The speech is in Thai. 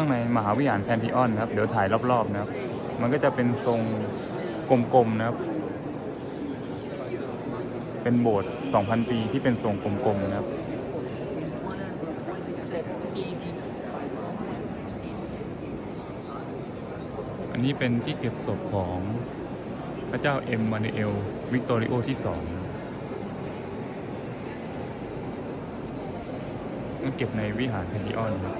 ข้างในมหาวิหารแพนทิออนนะครับ เดี๋ยวถ่ายรอบๆนะครับ มันก็จะเป็นทรงกลมๆนะครับ เป็นโบสถ์2,000 ปีที่เป็นทรงกลมๆนะครับอันนี้เป็นที่เก็บศพของพระเจ้าเอ็มมานูเอลวิกตอริโอที่สองมันเก็บในวิหารแพนทิออนครับ